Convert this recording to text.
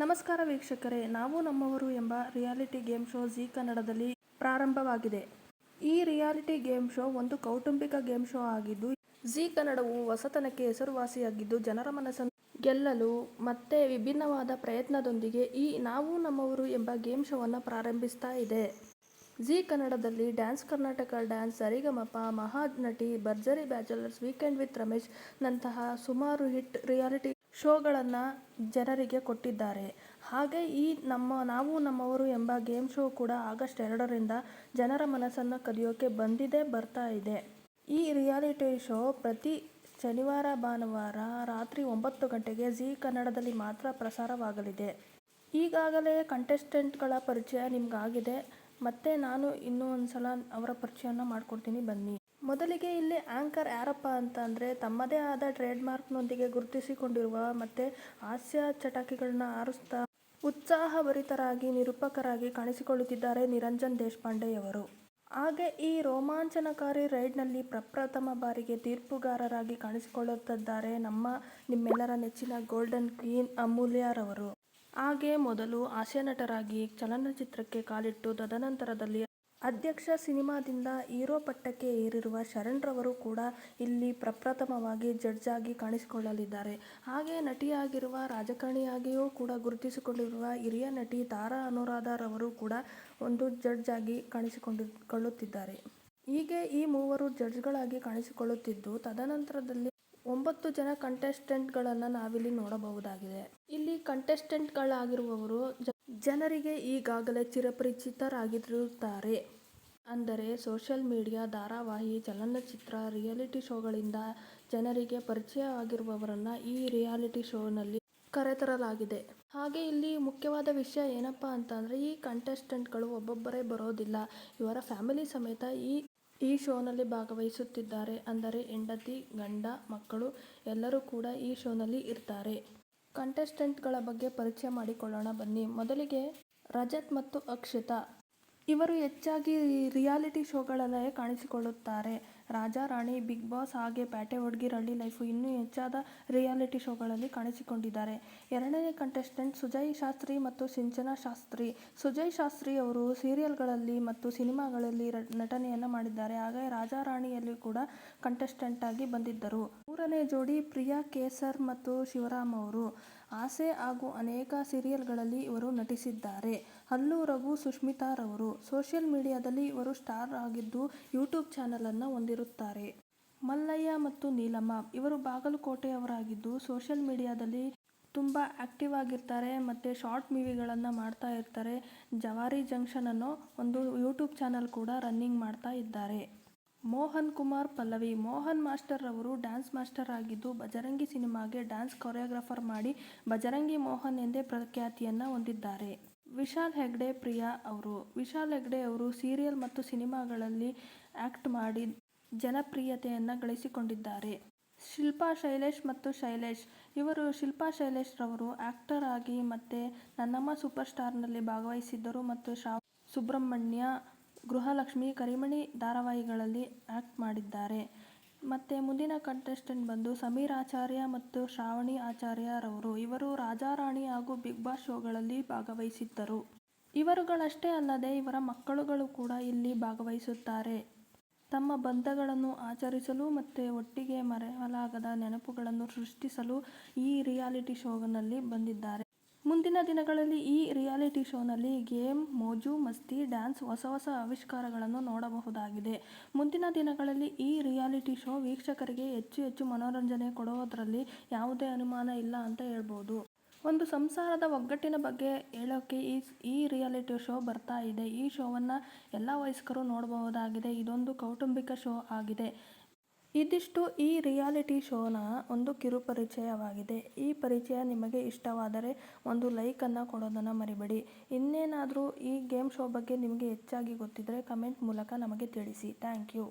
ನಮಸ್ಕಾರ ವೀಕ್ಷಕರೇ, ನಾವು ನಮ್ಮವರು ಎಂಬ ರಿಯಾಲಿಟಿ ಗೇಮ್ ಶೋ ಜಿ ಕನ್ನಡದಲ್ಲಿ ಪ್ರಾರಂಭವಾಗಿದೆ. ಈ ರಿಯಾಲಿಟಿ ಗೇಮ್ ಶೋ ಒಂದು ಕೌಟುಂಬಿಕ ಗೇಮ್ ಶೋ ಆಗಿದ್ದು, ಜಿ ಕನ್ನಡವು ಹೊಸತನಕ್ಕೆ ಹೆಸರುವಾಸಿಯಾಗಿದ್ದು, ಜನರ ಮನಸ್ಸನ್ನು ಗೆಲ್ಲಲು ಮತ್ತೆ ವಿಭಿನ್ನವಾದ ಪ್ರಯತ್ನದೊಂದಿಗೆ ಈ ನಾವು ನಮ್ಮವರು ಎಂಬ ಗೇಮ್ ಶೋವನ್ನು ಪ್ರಾರಂಭಿಸ್ತಾ ಇದೆ. ಜಿ ಕನ್ನಡದಲ್ಲಿ dance Karnataka dance Sarigamapa, Mahanati, Bharjari bachelors, weekend with Ramesh ನಂತಹ ಸುಮಾರು ಹಿಟ್ ರಿಯಾಲಿಟಿ ಶೋಗಳನ್ನು ಜನರಿಗೆ ಕೊಟ್ಟಿದ್ದಾರೆ. ಹಾಗೆ ಈ ನಮ್ಮ ನಾವು ನಮ್ಮವರು ಎಂಬ ಗೇಮ್ ಶೋ ಕೂಡ ಆಗಸ್ಟ್ ಎರಡರಿಂದ ಜನರ ಮನಸ್ಸನ್ನು ಕದಿಯೋಕೆ ಬಂದಿದೆ, ಬರ್ತಾ ಇದೆ. ಈ ರಿಯಾಲಿಟಿ ಶೋ ಪ್ರತಿ ಶನಿವಾರ, ಭಾನುವಾರ ರಾತ್ರಿ ಒಂಬತ್ತು ಗಂಟೆಗೆ ಜಿ ಕನ್ನಡದಲ್ಲಿ ಮಾತ್ರ ಪ್ರಸಾರವಾಗಲಿದೆ. ಈಗಾಗಲೇ ಕಂಟೆಸ್ಟೆಂಟ್ಗಳ ಪರಿಚಯ ನಿಮ್ಗಾಗಿದೆ. ಮತ್ತೆ ನಾನು ಇನ್ನೂ ಒಂದು ಸಲ ಅವರ ಪರಿಚಯನ ಮಾಡಿಕೊಡ್ತೀನಿ, ಬನ್ನಿ. ಮೊದಲಿಗೆ ಇಲ್ಲಿ ಆಂಕರ್ ಯಾರಪ್ಪ ಅಂತ ಅಂದರೆ ತಮ್ಮದೇ ಆದ ಟ್ರೇಡ್ ಮಾರ್ಕ್ನೊಂದಿಗೆ ಗುರುತಿಸಿಕೊಂಡಿರುವ ಮತ್ತು ಹಾಸ್ಯ ಚಟಾಕಿಗಳನ್ನ ಆರಿಸ್ತಾ ಉತ್ಸಾಹಭರಿತರಾಗಿ ನಿರೂಪಕರಾಗಿ ಕಾಣಿಸಿಕೊಳ್ಳುತ್ತಿದ್ದಾರೆ ನಿರಂಜನ್ ದೇಶಪಾಂಡೆಯವರು ಹಾಗೆ ಈ ರೋಮಾಂಚನಕಾರಿ ರೈಡ್ನಲ್ಲಿ ಪ್ರಪ್ರಥಮ ಬಾರಿಗೆ ತೀರ್ಪುಗಾರರಾಗಿ ಕಾಣಿಸಿಕೊಳ್ಳುತ್ತಿದ್ದಾರೆ ನಮ್ಮ ನಿಮ್ಮೆಲ್ಲರ ನೆಚ್ಚಿನ ಗೋಲ್ಡನ್ ಕ್ವೀನ್ ಅಮೂಲ್ಯರವರು ಹಾಗೆ ಮೊದಲು ಹಾಸ್ಯನಟರಾಗಿ ಚಲನಚಿತ್ರಕ್ಕೆ ಕಾಲಿಟ್ಟು ತದನಂತರದಲ್ಲಿ ಅಧ್ಯಕ್ಷ ಸಿನಿಮಾದಿಂದ ಹೀರೋ ಪಟ್ಟಕ್ಕೆ ಏರಿರುವ ಶರಣ್ರವರು ಕೂಡ ಇಲ್ಲಿ ಪ್ರಪ್ರಥಮವಾಗಿ ಜಡ್ಜ್ ಆಗಿ ಕಾಣಿಸಿಕೊಳ್ಳಲಿದ್ದಾರೆ. ಹಾಗೆ ನಟಿಯಾಗಿರುವ ರಾಜಕಾರಣಿಯಾಗಿಯೂ ಕೂಡ ಗುರುತಿಸಿಕೊಂಡಿರುವ ಹಿರಿಯ ನಟಿ ತಾರಾ ಅನುರಾಧರವರು ಕೂಡ ಒಂದು ಜಡ್ಜ್ ಆಗಿ ಕಾಣಿಸಿಕೊಂಡಿಕೊಳ್ಳುತ್ತಿದ್ದಾರೆ. ಹೀಗೆ ಈ ಮೂವರು ಜಡ್ಜ್ಗಳಾಗಿ ಕಾಣಿಸಿಕೊಳ್ಳುತ್ತಿದ್ದು, ತದನಂತರದಲ್ಲಿ ಒಂಬತ್ತು ಜನ ಕಂಟೆಸ್ಟೆಂಟ್ಗಳನ್ನು ನಾವಿಲ್ಲಿ ನೋಡಬಹುದಾಗಿದೆ. ಇಲ್ಲಿ ಕಂಟೆಸ್ಟೆಂಟ್ಗಳಾಗಿರುವವರು ಜನರಿಗೆ ಈಗಾಗಲೇ ಚಿರಪರಿಚಿತರಾಗಿರುತ್ತಾರೆ. ಅಂದರೆ ಸೋಷಿಯಲ್ ಮೀಡಿಯಾ ಧಾರಾವಾಹಿ, ಚಲನಚಿತ್ರ ರಿಯಾಲಿಟಿ ಶೋಗಳಿಂದ ಜನರಿಗೆ ಪರಿಚಯ ಆಗಿರುವವರನ್ನ ಈ ರಿಯಾಲಿಟಿ ಶೋನಲ್ಲಿ ಕರೆತರಲಾಗಿದೆ. ಹಾಗೆ ಇಲ್ಲಿ ಮುಖ್ಯವಾದ ವಿಷಯ ಏನಪ್ಪ ಅಂತಂದರೆ ಈ ಕಂಟೆಸ್ಟೆಂಟ್ಗಳು ಒಬ್ಬೊಬ್ಬರೇ ಬರೋದಿಲ್ಲ. ಇವರ ಫ್ಯಾಮಿಲಿ ಸಮೇತ ಈ ಈ ಶೋನಲ್ಲಿ ಭಾಗವಹಿಸುತ್ತಿದ್ದಾರೆ. ಅಂದರೆ ಹೆಂಡತಿ, ಗಂಡ, ಮಕ್ಕಳು ಎಲ್ಲರೂ ಕೂಡ ಈ ಶೋನಲ್ಲಿ ಇರ್ತಾರೆ. ಕಂಟೆಸ್ಟೆಂಟ್ಗಳ ಬಗ್ಗೆ ಪರಿಚಯ ಮಾಡಿಕೊಳ್ಳೋಣ ಬನ್ನಿ. ಮೊದಲಿಗೆ ರಜತ್ ಮತ್ತು ಅಕ್ಷಿತಾ. ಇವರು ಹೆಚ್ಚಾಗಿ ರಿಯಾಲಿಟಿ ಶೋಗಳಲ್ಲೇ ಕಾಣಿಸಿಕೊಳ್ಳುತ್ತಾರೆ. ರಾಜಾ, ರಾಣಿ, ಬಿಗ್ ಬಾಸ್ ಹಾಗೆ ಪ್ಯಾಟೆ ಹುಡುಗಿ ರಳ್ಳಿ ಲೈಫು ಇನ್ನೂ ಹೆಚ್ಚಾದ ರಿಯಾಲಿಟಿ ಶೋಗಳಲ್ಲಿ ಕಾಣಿಸಿಕೊಂಡಿದ್ದಾರೆ. ಎರಡನೇ ಕಂಟೆಸ್ಟೆಂಟ್ ಸುಜಯ್ ಶಾಸ್ತ್ರಿ ಮತ್ತು ಸಿಂಚನಾ ಶಾಸ್ತ್ರಿ. ಸುಜಯ್ ಶಾಸ್ತ್ರಿ ಅವರು ಸೀರಿಯಲ್ಗಳಲ್ಲಿ ಮತ್ತು ಸಿನಿಮಾಗಳಲ್ಲಿ ನಟನೆಯನ್ನು ಮಾಡಿದ್ದಾರೆ. ಹಾಗೆ ರಾಜಾ, ರಾಣಿಯಲ್ಲಿ ಕೂಡ ಕಂಟೆಸ್ಟೆಂಟ್ ಆಗಿ ಬಂದಿದ್ದರು. ಮೂರನೇ ಜೋಡಿ ಪ್ರಿಯಾ ಕೇಸರ್ ಮತ್ತು ಶಿವರಾಮ್ ಅವರು. ಆಸೆ ಹಾಗೂ ಅನೇಕ ಸೀರಿಯಲ್ಗಳಲ್ಲಿ ಇವರು ನಟಿಸಿದ್ದಾರೆ. ಅಲ್ಲೂ ರಘು ಸುಷ್ಮಿತಾರವರು ಸೋಷಿಯಲ್ ಮೀಡಿಯಾದಲ್ಲಿ ಇವರು ಸ್ಟಾರ್ ಆಗಿದ್ದು ಯೂಟ್ಯೂಬ್ ಚಾನಲನ್ನು ಹೊಂದಿರುತ್ತಾರೆ. ಮಲ್ಲಯ್ಯ ಮತ್ತು ನೀಲಮ್ಮ ಇವರು ಬಾಗಲಕೋಟೆಯವರಾಗಿದ್ದು ಸೋಷಿಯಲ್ ಮೀಡಿಯಾದಲ್ಲಿ ತುಂಬ ಆಕ್ಟಿವ್ ಆಗಿರ್ತಾರೆ ಮತ್ತು ಶಾರ್ಟ್ ಮೂವಿಗಳನ್ನು ಮಾಡ್ತಾ ಇರ್ತಾರೆ. ಜವಾರಿ ಜಂಕ್ಷನ್ ಅನ್ನೋ ಒಂದು ಯೂಟ್ಯೂಬ್ ಚಾನಲ್ ಕೂಡ ರನ್ನಿಂಗ್ ಮಾಡ್ತಾ ಇದ್ದಾರೆ. ಮೋಹನ್ ಕುಮಾರ್ ಪಲ್ಲವಿ. ಮೋಹನ್ ಮಾಸ್ಟರ್ ಅವರು ಡ್ಯಾನ್ಸ್ ಮಾಸ್ಟರ್ ಆಗಿದ್ದು ಬಜರಂಗಿ ಸಿನಿಮಾಗೆ ಡ್ಯಾನ್ಸ್ ಕೊರಿಯೋಗ್ರಾಫರ್ ಮಾಡಿ ಬಜರಂಗಿ ಮೋಹನ್ ಎಂದೇ ಪ್ರಖ್ಯಾತಿಯನ್ನು ಹೊಂದಿದ್ದಾರೆ. ವಿಶಾಲ್ ಹೆಗ್ಡೆ, ಪ್ರಿಯಾ ಅವರು. ವಿಶಾಲ್ ಹೆಗ್ಡೆ ಅವರು ಸೀರಿಯಲ್ ಮತ್ತು ಸಿನಿಮಾಗಳಲ್ಲಿ ಆ್ಯಕ್ಟ್ ಮಾಡಿ ಜನಪ್ರಿಯತೆಯನ್ನು ಗಳಿಸಿಕೊಂಡಿದ್ದಾರೆ. ಶಿಲ್ಪಾ ಶೈಲೇಶ್ ಮತ್ತು ಶೈಲೇಶ್. ಇವರು ಶಿಲ್ಪಾ ಶೈಲೇಶ್ ರವರು ಆ್ಯಕ್ಟರ್ ಆಗಿ ಮತ್ತು ನನ್ನಮ್ಮ ಸೂಪರ್ ಸ್ಟಾರ್ನಲ್ಲಿ ಭಾಗವಹಿಸಿದ್ದರು ಮತ್ತು ಶಾ ಸುಬ್ರಹ್ಮಣ್ಯ ಗೃಹಲಕ್ಷ್ಮಿ ಕರಿಮಣಿ ಧಾರಾವಾಹಿಗಳಲ್ಲಿ ಆ್ಯಕ್ಟ್ ಮಾಡಿದ್ದಾರೆ. ಮತ್ತು ಮುಂದಿನ ಕಂಟೆಸ್ಟೆಂಟ್ ಬಂದು ಸಮೀರ್ ಆಚಾರ್ಯ ಮತ್ತು ಶ್ರಾವಣಿ ಆಚಾರ್ಯರವರು. ಇವರು ರಾಜಾರಾಣಿ ಹಾಗೂ ಬಿಗ್ ಬಾಸ್ ಶೋಗಳಲ್ಲಿ ಭಾಗವಹಿಸಿದ್ದರು. ಇವರುಗಳಷ್ಟೇ ಅಲ್ಲದೆ ಇವರ ಮಕ್ಕಳುಗಳು ಕೂಡ ಇಲ್ಲಿ ಭಾಗವಹಿಸುತ್ತಾರೆ. ತಮ್ಮ ಬಂಧಗಳನ್ನು ಆಚರಿಸಲು ಮತ್ತು ಒಟ್ಟಿಗೆ ಮರೆಯಲಾಗದ ನೆನಪುಗಳನ್ನು ಸೃಷ್ಟಿಸಲು ಈ ರಿಯಾಲಿಟಿ ಶೋನಲ್ಲಿ ಬಂದಿದ್ದಾರೆ. ಮುಂದಿನ ದಿನಗಳಲ್ಲಿ ಈ ರಿಯಾಲಿಟಿ ಶೋನಲ್ಲಿ ಗೇಮ್, ಮೋಜು, ಮಸ್ತಿ, ಡ್ಯಾನ್ಸ್ ಹೊಸ ಹೊಸ ಆವಿಷ್ಕಾರಗಳನ್ನು ನೋಡಬಹುದಾಗಿದೆ. ಮುಂದಿನ ದಿನಗಳಲ್ಲಿ ಈ ರಿಯಾಲಿಟಿ ಶೋ ವೀಕ್ಷಕರಿಗೆ ಹೆಚ್ಚು ಹೆಚ್ಚು ಮನೋರಂಜನೆ ಕೊಡೋದರಲ್ಲಿ ಯಾವುದೇ ಅನುಮಾನ ಇಲ್ಲ ಅಂತ ಹೇಳ್ಬೋದು. ಒಂದು ಸಂಸಾರದ ಒಗ್ಗಟ್ಟಿನ ಬಗ್ಗೆ ಹೇಳೋಕ್ಕೆ ಈ ಈ ರಿಯಾಲಿಟಿ ಶೋ ಬರ್ತಾ ಇದೆ. ಈ ಶೋವನ್ನು ಎಲ್ಲ ವಯಸ್ಕರು ನೋಡಬಹುದಾಗಿದೆ. ಇದೊಂದು ಕೌಟುಂಬಿಕ ಶೋ ಆಗಿದೆ. ಇದಿಷ್ಟು ಈ ರಿಯಾಲಿಟಿ ಶೋನ ಒಂದು ಕಿರು ಪರಿಚಯವಾಗಿದೆ ಈ ಪರಿಚಯ ನಿಮಗೆ ಇಷ್ಟವಾದರೆ ಒಂದು ಲೈಕನ್ನು ಕೊಡೋದನ್ನು ಮರಿಬೇಡಿ. ಇನ್ನೇನಾದರೂ ಈ ಗೇಮ್ ಶೋ ಬಗ್ಗೆ ನಿಮಗೆ ಹೆಚ್ಚಾಗಿ ಗೊತ್ತಿದ್ದರೆ ಕಮೆಂಟ್ ಮೂಲಕ ನಮಗೆ ತಿಳಿಸಿ. Thank you.